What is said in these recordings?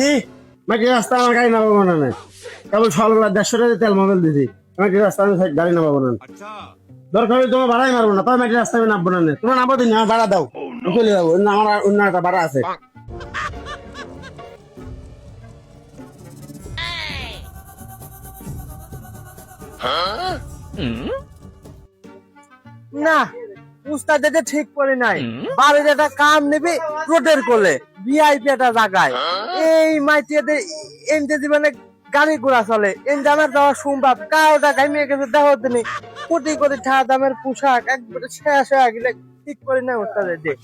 কি? মাটি রাস্তা আমার গাড়ি নামাবো না না কেবল সকালবেলা দেড়শো টাকা তেল মোবাইল দিছি মাটি রাস্তা আমি গাড়ি নামাবো না দরকার হলে তোমার ভাড়াই মারবো না তবে মাটি রাস্তা আমি নামবো না তোমার নামবো দিন আমার ভাড়া দাও। চলে যাব। আমার অন্য একটা ভাড়া আছে। না উস্তাদ ঠিক করে নাই। বাড়ির একটা কাম নেবে রোডের কোলে। ভিআইপি একটা জায়গায়। এই মাইটিতে এমতে জীবনে গাড়ি ঘোড়া চলে। এম দামের যাওয়া সম্ভব কাউটা গাইমিয়ে গেছে দেখো তিনি কোটি কোটি টাকা দামের পোশাক একবারে শেষ হয়ে গেলে ঠিক করে না উস্তাদের দিয়ে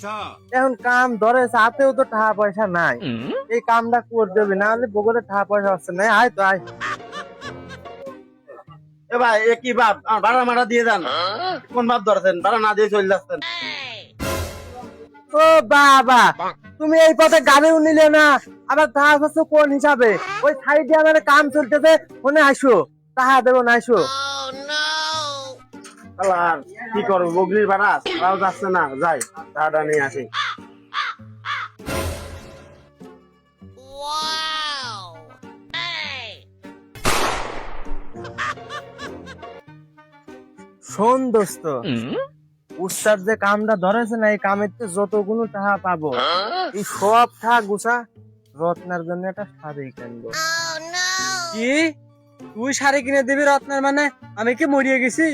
এখন কাম ধরে হাতেও তো টাকা পয়সা নাই। এই কামটা করে দেবে না হলে বগলে টাকা পয়সা হচ্ছে না। আয় তো আয়। এ ভাই এ কি বাপ? আমার ভাড়া মারা দিয়ে যান। কোন বাপ ধরছেন? ভাড়া না দিয়ে চলে যাচ্ছেন। ও বাবা তুমি এই পথে গাড়িও নিলে না আবার তাহা হচ্ছে কোন হিসাবে? ওই সাইডে আমার কাম চলতেছে ফোনে আসো। তাহা দেবো না আসো। আর কি করব বগলির ভাড়া? তাও যাচ্ছে না যাই টাকাটা নিয়ে আসি। শোন দোস্ত উস্তাদ যে কামটা ধরেছে না এই কামের তো যতগুলো টাকা পাবো। এই সব টাকা গুছা রত্নার জন্য একটা শাড়ি কিনবো। কি? তুই শাড়ি কিনে দিবি রত্নার মানে? আমি কি মরিয়ে গেছি?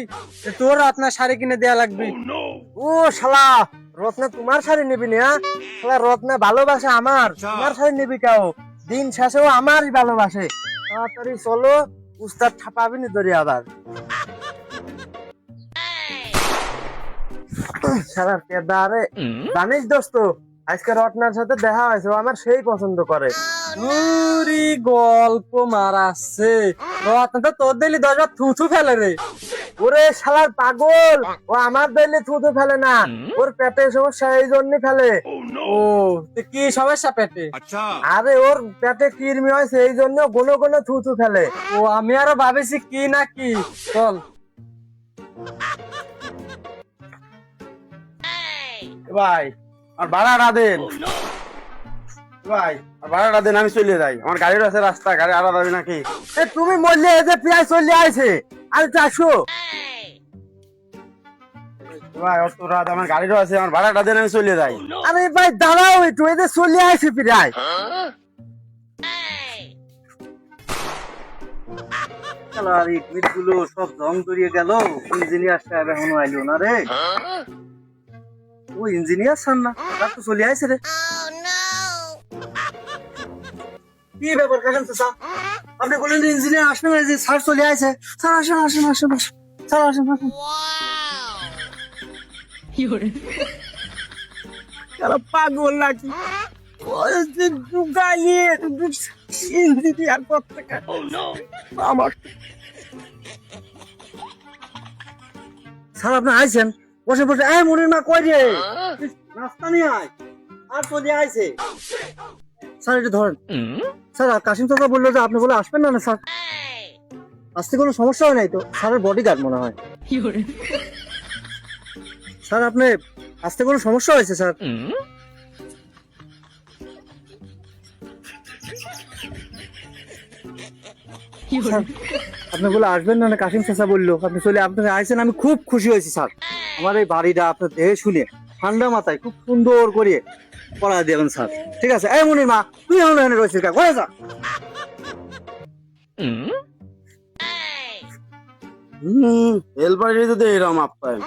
তোর রত্নার শাড়ি কিনে দেয়া লাগবে। ও শালা রত্না তোমার শাড়ি নিবি না? শালা রত্না ভালোবাসে আমার। তোমার শাড়ি নিবি কেউ দিন শেষেও আমারই ভালোবাসে। তাড়াতাড়ি চলো উস্তাদ ছাপাবি নি ধরি আবার সারা জানিস দোস্ত আজকে রত্নার সাথে দেখা হয়েছে আমার সেই পছন্দ করে। গল্প মারাচ্ছে। রত্না তো তোর দিলি দরজা থুথু ফেলে রে। ওরে শালার পাগল ও আমার দিলে থুথু ফেলে না ওর পেটে সমস্যা এই জন্য ফেলে। ও কি সমস্যা পেটে? আরে ওর পেটে কিরমি হয়েছে এই জন্য কোনো কোনো থুথু ফেলে। ও আমি আরও ভাবেছি কি না কি। চল। ভাই ভাড়াটা দেন। ভাই দেন, আমি চলে যাই। আমার আছে রাস্তা, গাড়ি আড়া নাকি? এ, তুমি মরলে চলে আইছে। আর ভাই, অত রাত আমার আছে, আমার ভাড়াটা দেন, আমি চলে যাই। আরে ভাই, দাঁড়াও একটু চলে প্রায়। আর ইটগুলো সব রং করিয়ে গেল ইঞ্জিনিয়ার সাহেব এখনও আইলো না রে। ও ইঞ্জিনিয়ার সার না, তার তো চলে আইছে রে। কি ব্যাপার কাকান স্যার আপনি বললেন ইঞ্জিনিয়ার আসবে না যে স্যার চলে আইছে। স্যার, আসেন আসেন আসেন আসেন। স্যার, আসেন আসেন। পাগল নাকি? আমার স্যার, আপনি আইছেন? বসে বসে এই মনির মা কই রে? রাস্তা নিয়ে আয়। আর তো দিয়ে আইছে? স্যার এটা ধরেন। স্যার আর কাশিম চাচা বলল যে আপনি বলে আসবেন না না স্যার? আসতে কোনো সমস্যা হয় নাই তো? স্যারের বডি গার্ড মনে হয়। স্যার আপনি আসতে কোনো সমস্যা হয়েছে স্যার? আপনি বলে আসবেন না না কাশিম চাচা বলল। আপনি চলে আপনি আইছেন আমি খুব খুশি হয়েছি স্যার। আমার এই বাড়িটা আপনার দেহে শুনে ঠান্ডা মাথায় খুব সুন্দর করে পড়া দেবেন স্যার। ঠিক আছে? এই মনির মা তুই এখন এখানে রয়েছিস কা ঘরে যা। হম হেল্পার যদি এরকম আপ্যায়ন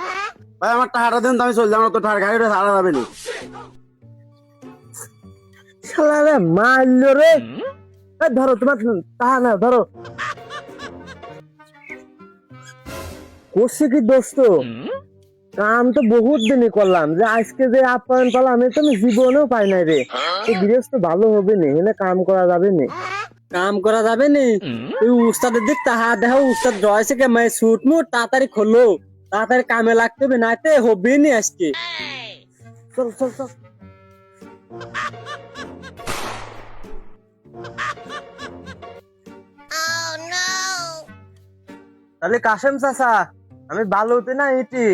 ভাই আমার টাকাটা দেন তো আমি চলে যাব তো টাকা গাড়িটা আড়া যাবে না। শালা রে। মারলো রে ধরো তোমার তাহা না ধরো। করছি কি দোস্ত কাম তো বহুত দিনই করলাম যে আজকে যে আপ্যায়ন পেলাম এ তো আমি জীবনেও পাই নাই রে। এই গৃহস্থ ভালো হবে না এনে কাম করা যাবে না। কাম করা যাবে না? তুই উস্তাদের দিক তাহা দেখো উস্তাদ রয়েছে কে মাই সুট মু তাড়াতাড়ি খোলো। তাড়াতাড়ি কামে লাগতে হবে নাতে হবে নি আজকে। চল চল চল। তাহলে কাশেম চাচা আমি বালুতে না ইটি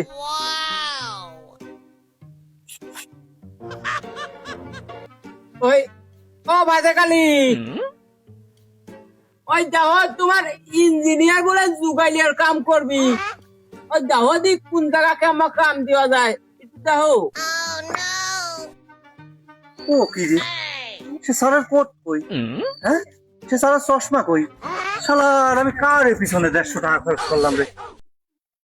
ওই ও ওই তোমার ইঞ্জিনিয়ার বলে কাম করবি। ওই দি কোন জায়গা কেমন কাম দেওয়া যায়। একটু দেখো। ও কি রে? সে কোট কই? হ্যাঁ? সে চশমা কই? শালার আমি কার পিছনে দেড়শো টাকা খরচ করলাম রে?